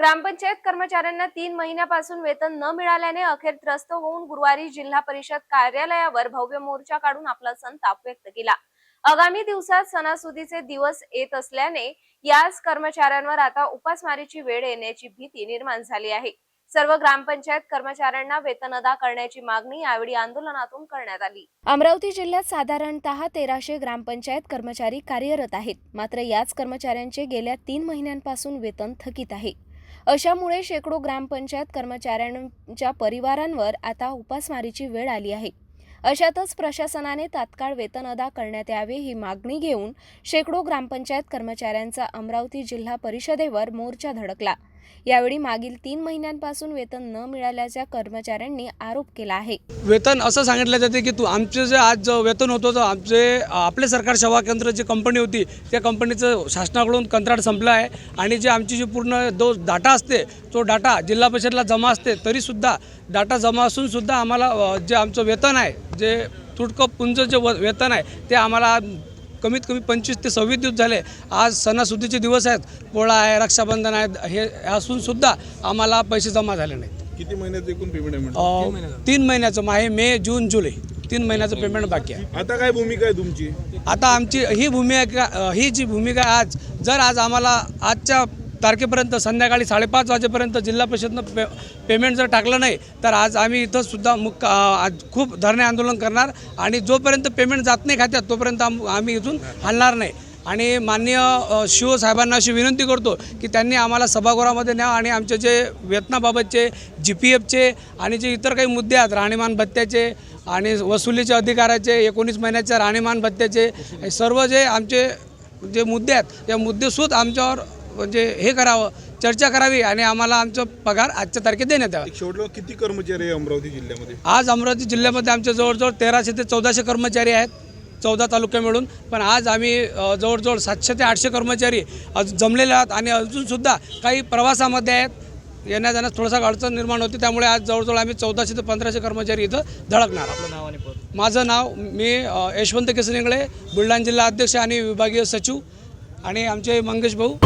ग्रामपंचायत कर्मचाऱ्यांना तीन महिन्यापासून वेतन न मिळाल्याने अखेर त्रस्त होऊन गुरुवारी जिल्हा परिषद कार्यालयावर भव्य मोर्चा काढून आपला संताप व्यक्त केला. आगामी दिवसात सणासुदीचे दिवस येत असल्याने याच कर्मचाऱ्यांवर आता उपासमारीची वेळ येण्याची भीती निर्माण झाली आहे. सर्व ग्रामपंचायत कर्मचाऱ्यांना वेतन अदा करण्याची मागणी यावेळी आंदोलनातून करण्यात आली. अमरावती जिल्ह्यात साधारणतः तेराशे ग्रामपंचायत कर्मचारी कार्यरत आहेत. मात्र याच कर्मचाऱ्यांचे गेल्या तीन महिन्यांपासून वेतन थकीत आहे. अशामुळे शेकडो ग्रामपंचायत कर्मचाऱ्यांच्या परिवारांवर आता उपासमारीची वेळ आली आहे. अशातच प्रशासनाने तात्काळ वेतन अदा करण्यात यावे ही मागणी घेऊन शेकडो ग्रामपंचायत कर्मचाऱ्यांचा अमरावती जिल्हा परिषदेवर मोर्चा धडकला. यावेळी मागील तीन महिन्यांपासून वेतन न मिळाल्याच्या कर्मचाऱ्यांनी आरोप केला आहे. वेतन असं सांगितलं जाते की तू आमचे जे आज जो वेतन होतं तर आमचे आपले सरकार सेवा केंद्र जी कंपनी होती त्या कंपनीचं शासनाकडून कंत्राट संपलं आहे आणि जे आमची जी पूर्ण जो डाटा असते तो डाटा जिल्हा परिषदला जमा असते तरीसुद्धा डाटा जमा असूनसुद्धा आम्हाला जे आमचं वेतन आहे जे तुटकं पुंज जे व वेतन आहे ते आम्हाला कमीत कमी पंचवीस ते सव्वीस दिवस झाले. आज सणासुदीचे दिवस आहेत. पोळा आहे रक्षाबंधन आहे हे असूनसुद्धा आम्हाला पैसे जमा झाले नाहीत. किती महिन्यात एकूण पेमेंट आहे अ, तीन महिन्याचं. आहे मे जून जुलै. तीन महिन्याचं पेमेंट बाकी आहे. आता काय भूमिका आहे तुमची? आता आमची ही भूमिका ही जी भूमिका आहे आज जर आज आम्हाला आजच्या तारखेपर्यंत संध्याकाळी साडेपाच वाजेपर्यंत जिल्हा परिषदनं पे पेमेंट जर टाकलं नाही तर आज आम्ही इथंसुद्धा मुक आज खूप धरणे आंदोलन करणार आणि जोपर्यंत पेमेंट जात नाही खात्यात तोपर्यंत आम- आम्ही इथून हलणार नाही. आणि माननीय शिवसाहेबांना शिव साहेबांना अशी विनंती करतो की त्यांनी आम्हाला सभागृहामध्ये न्या आणि आमचे जे वेतनाबाबतचे जी पी एफचे आणि जे इतर काही मुद्दे आहेत राहणीमान भत्त्याचे आणि वसुलीचे अधिकाराचे एकोणीस महिन्याच्या राहणीमान भत्त्याचे सर्व जे आमचे जे मुद्दे आहेत त्या मुद्देसुद्धा आमच्यावर म्हणजे हे करावं चर्चा करावी आणि आम्हाला आमचा पगार आजच्या तारखेत देण्यात यावा. एक शेवटला किती कर्मचारी आहे अमरावती जिल्ह्यामध्ये? आज अमरावती जिल्ह्यामध्ये आमचे जवळजवळ तेराशे ते चौदाशे कर्मचारी आहेत चौदा तालुक्या मिळून. पण आज आम्ही जवळजवळ सातशे ते आठशे कर्मचारी अजून जमलेले आहात आणि अजूनसुद्धा काही प्रवासामध्ये आहेत. येण्या जाण्यास थोडासा अडचण निर्माण होती त्यामुळे आज जवळजवळ आम्ही चौदाशे ते पंधराशे कर्मचारी इथं धडकणार आहोत. माझं नाव मी यशवंत केसनिंगळे बुलढाणा जिल्हा अध्यक्ष आणि विभागीय सचिव. आणि आमचे मंगेश भाऊ.